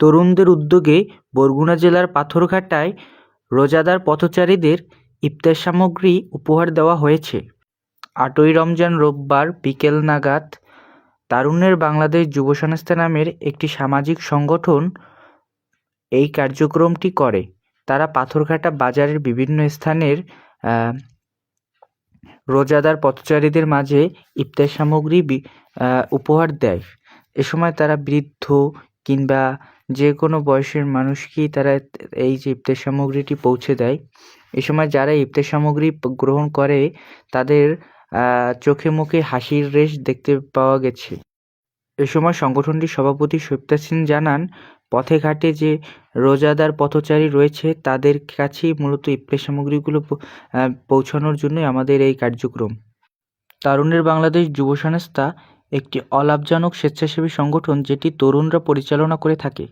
তরুণদের উদ্যোগে বরগুনা জেলার পাথরঘাটায় রোজাদার পথচারীদের ইফতার সামগ্রী উপহার দেওয়া হয়েছে। আটই রমজান রোববার বিকেল নাগাদ তারুণ্যের বাংলাদেশ যুব সংস্থা নামের একটি সামাজিক সংগঠন এই কার্যক্রমটি করে। তারা পাথরঘাটা বাজারের বিভিন্ন স্থানের রোজাদার পথচারীদের মাঝে ইফতার সামগ্রী উপহার দেয়। এ সময় তারা বৃদ্ধ কিংবা যে কোনো বয়সের মানুষকেই তারা এই যে ইফতার সামগ্রীটি পৌঁছে দেয়। এ সময় যারা ইফতার সামগ্রী গ্রহণ করে, তাদের চোখে মুখে হাসির রেশ দেখতে পাওয়া গেছে। এ সময় সংগঠনটির সভাপতি সৈয়দ সিং জানান, পথে ঘাটে যে রোজাদার পথচারী রয়েছে, তাদের কাছেই মূলত ইফতার সামগ্রীগুলো পৌঁছানোর জন্যই আমাদের এই কার্যক্রম। তারুণের বাংলাদেশ যুব সংস্থা একটি অলাভজনক স্বেচ্ছাসেবী সংগঠন যেটি তরুণরা পরিচালনা করে থাকে।